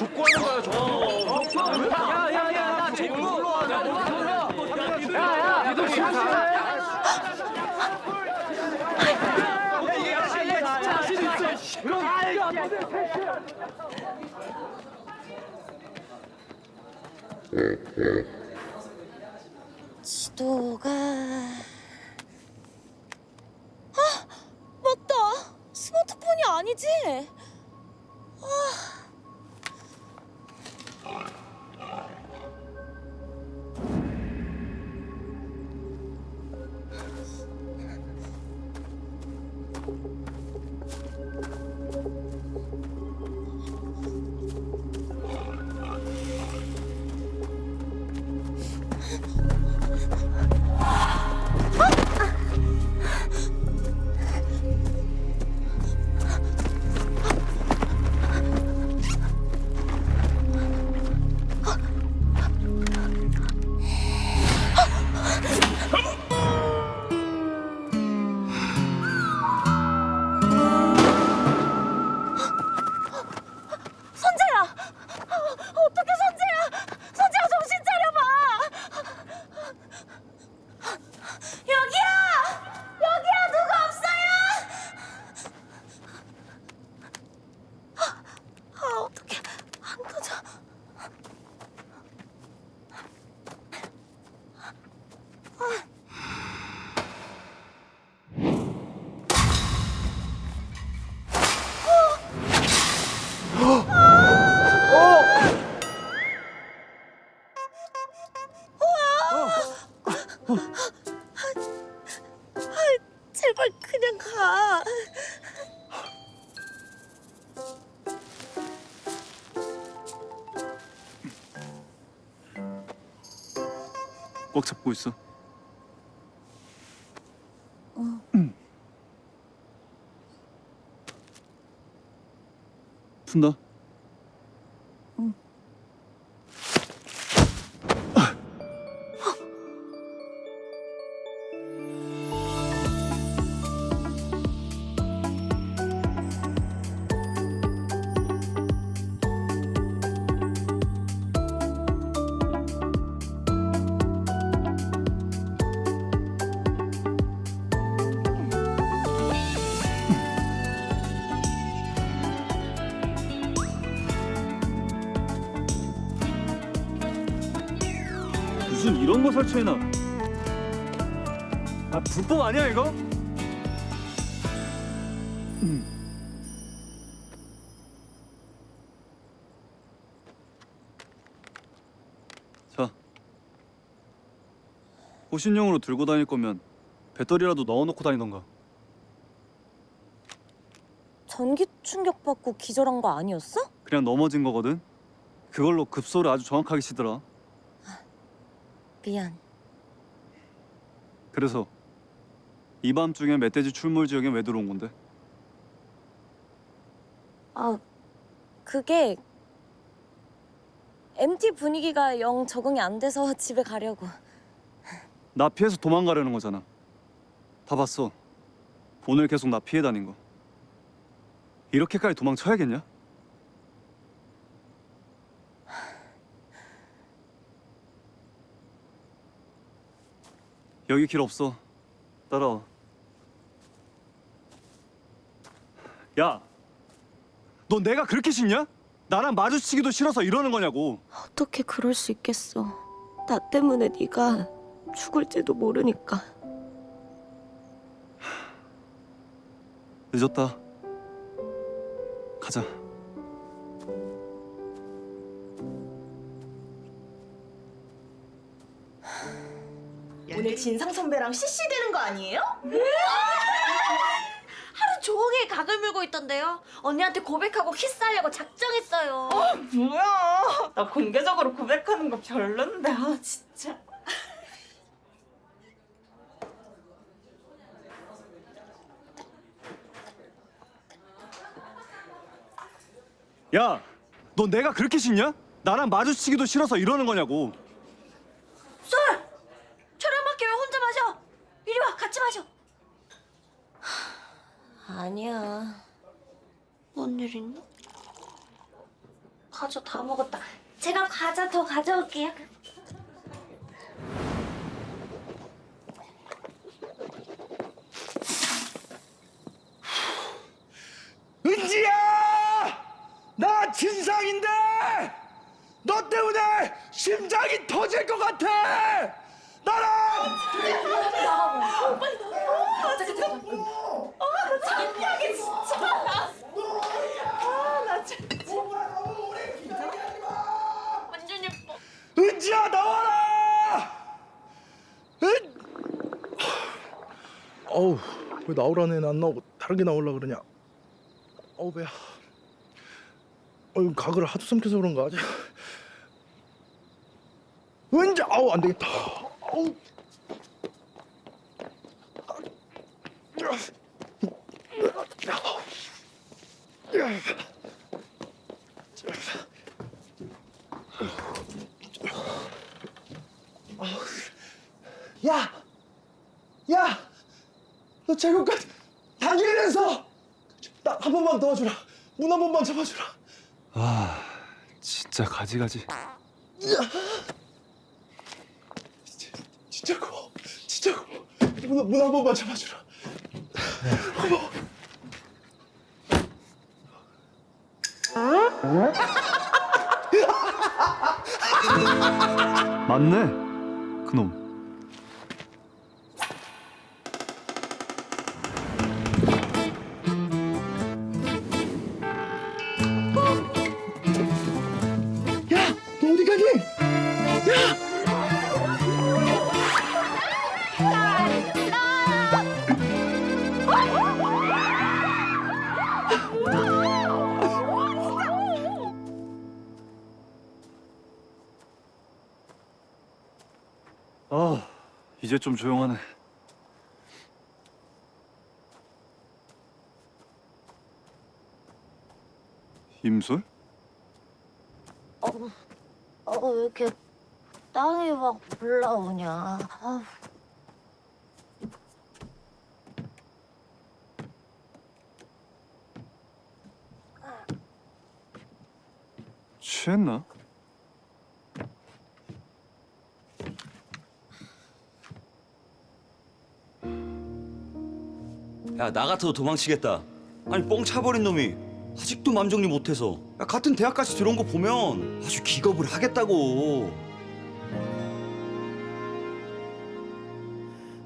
족구 하는 거야, 족구. 야 야야 쟤 지도가. 아 맞다. 스마트폰이 아니지? 선 제발 그냥 가 꽉 잡고 있어. 푼다. 무슨 이런 거 설치해놔? 아 불법 아니야 이거? 음. 자, 호신용으로 들고 다닐 거면 배터리라도 넣어놓고 다니던가. 전기 충격 받고 기절한 거 아니었어? 그냥 넘어진 거거든. 그걸로 급소를 아주 정확하게 치더라. 미안 그래서 이 밤중에 멧돼지 출몰 지역에 왜 들어온 건데? 아 그게 MT 분위기가 영 적응이 안 돼서 집에 가려고 나 피해서 도망가려는 거잖아. 다 봤어. 오늘 계속 나 피해 다닌 거. 이렇게까지 도망쳐야겠냐? 여기 길 없어. 따라와. 야, 너 내가 그렇게 싫냐? 나랑 마주치기도 싫어서 이러는 거냐고. 어떻게 그럴 수 있겠어 나 때문에 네가 죽을지도 모르니까 늦었다. 가자. 진상 선배랑 CC 되는 거 아니에요? 하루 종일 각을 물고 있던데요. 언니한테 고백하고 키스하려고 작정했어요. 뭐야? 나 공개적으로 고백하는 거 별론데 아 진짜. 야, 너 내가 그렇게 싫냐? 나랑 마주치기도 싫어서 이러는 거냐고. 쏠! 촬영밖에 왜 혼자 마셔? 이리 와, 같이 마셔. 아니야 뭔 일 있나? 과자 다 먹었다. 제가 더 가져올게요. 은지야! 나 진상인데! 너 때문에 심장이 터질 것 같아! 나랑! 완전 예뻐. 은지야 나와라! 은! 어우 왜 나오라는 애는 안 나오고 다른 게 나오려 그러냐? 어우 배야. 어이 가글을 하도 삼켜서 그런가. 은지 아우 안 되겠다. 아우. 야! 야! 너 제국까지 당일에서 나 한 번만 도와주라. 문 한 번만 잡아주라. 아 진짜 가지가지 진짜 고마워. 진짜 고마워. 문, 문 한 번만 잡아주라. 고마워. 맞네 그놈 이제 좀 조용하네 임술? 어, 왜 이렇게 땀이 막 올라오냐. 아, 취했나? 야 나 같아도 도망치겠다. 아니 뻥 차버린 놈이 아직도 맘 정리 못해서 야, 같은 대학까지 들어온 거 보면 아주 기겁을 하겠다고.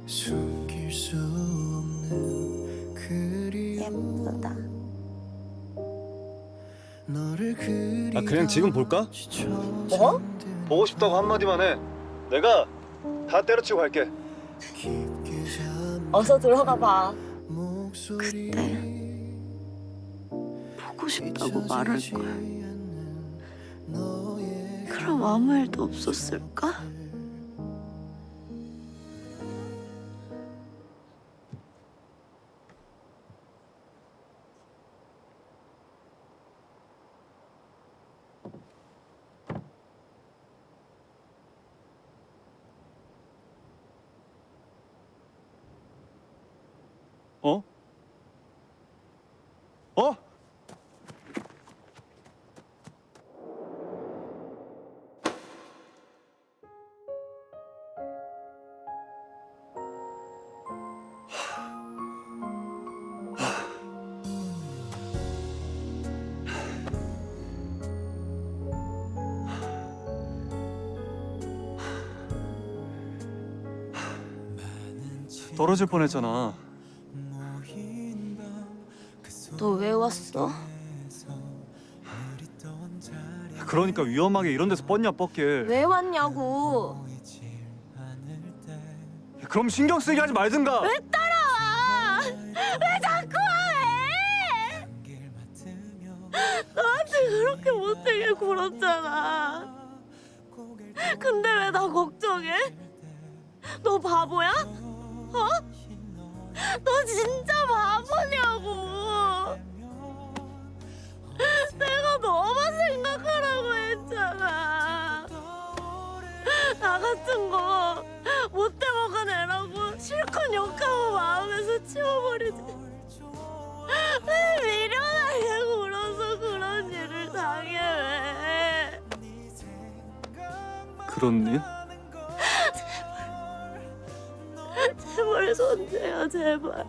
숨길 수 없는 그리움 예쁘다. 너를 그리 아 그냥 지금 볼까? 뭐? 보고 싶다고 한마디만 해 내가 다 때려치고 갈게 어서 들어가 봐. 목소리 보고 싶다고 말할 걸. 너의 그럼 아무 일도 없었을까? 떨어질 뻔했잖아 너 왜 왔어? 그러니까 위험하게 이런 데서 뻗냐 뻗게 왜 왔냐고. 그럼 신경 쓰게 하지 말든가 왜 따라와? 왜 자꾸 해? 길 맡으며 나한테 그렇게 못되게 굴었잖아. 근데 왜 나 걱정해? 너 바보야? 어? 너 진짜 바보냐고. 내가 너만 생각하라고 했잖아. 나 같은 거 못돼 먹은 애라고 실컷 욕하고 마음에서 치워버리지. 왜 미련하게 굴어서 그런 일을 당해 왜? 그런 일? 제발.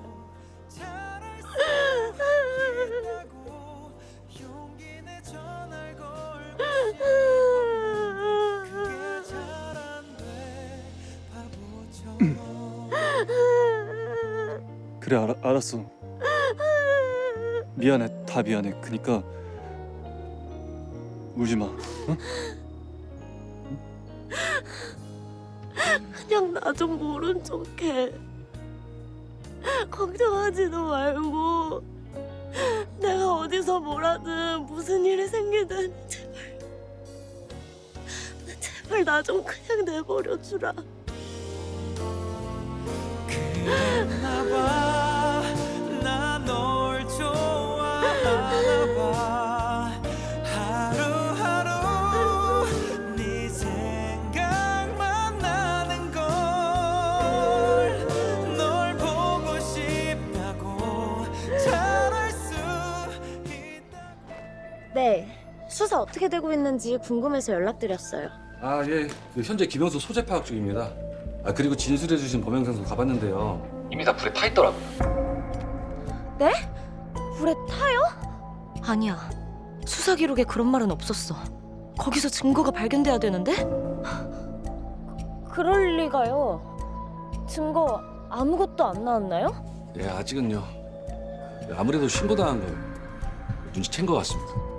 그래 알, 알았어. 미안해 다 미안해. 그니까 울지 마. 어? 그냥 나 좀 모른 척해. 걱정하지도 말고 내가 어디서 뭐라든 무슨 일이 생기든 제발 제발 나 좀 그냥 내버려 주라. 그랬나 봐 수사 어떻게 되고 있는지 궁금해서 연락드렸어요. 아, 예. 그 현재 김영수 소재 파악 중입니다. 아, 그리고 진술해 주신 범행장소 가봤는데요. 이미 다 불에 타 있더라고요. 네? 불에 타요? 아니야. 수사 기록에 그런 말은 없었어. 거기서 증거가 발견돼야 되는데? 그럴 리가요. 증거 아무것도 안 나왔나요? 예, 아직은요. 아무래도 신고당한 거 눈치챈 것 같습니다.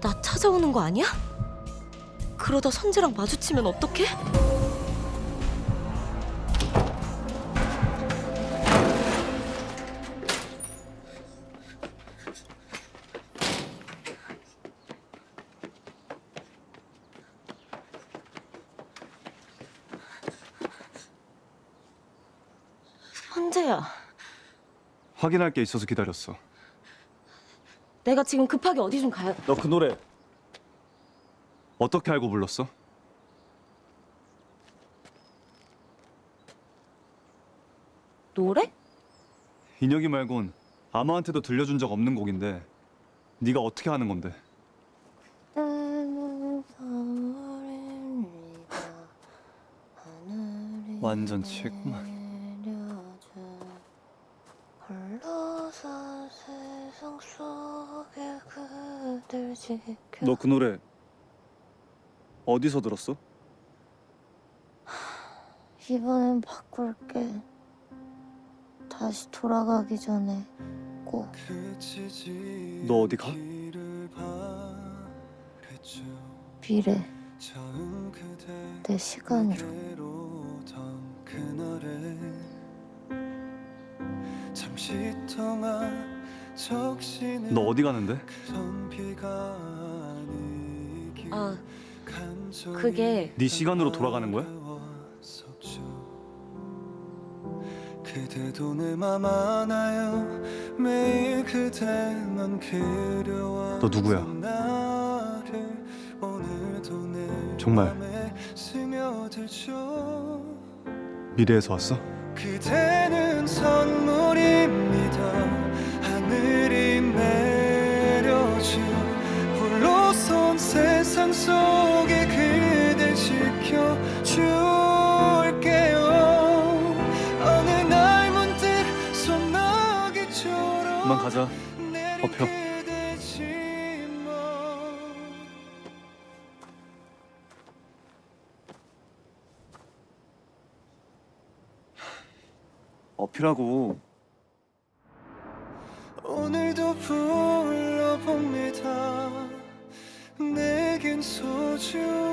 나 찾아오는 거 아니야? 그러다 선재랑 마주치면 어떡해? 선재야, 확인할 게 있어서 기다렸어. 내가 지금 급하게 어디 좀 가야 너 그 노래 어떻게 알고 불렀어? 노래? 인혁이 말곤 아무한테도 들려준 적 없는 곡인데 네가 어떻게 하는 건데? 완전 취했구만. 너 그 노래 어디서 들었어? 이번엔 바꿀게 다시 돌아가기 전에 꼭 너 어디 가? 미래 내 시간으로 너 어디 가는데? 그게 네 시간으로 돌아가는 거야? 그대도 내맘 안아요 매일 그대만 그려와 너 누구야? 나를 오늘도 내 정말. 맘에 스며들죠 미래에서 왔어? 그대는 선물입니다 하늘이 내려준 가자. 버펴. 어필하고 오늘도 불러봅니다 내겐 소중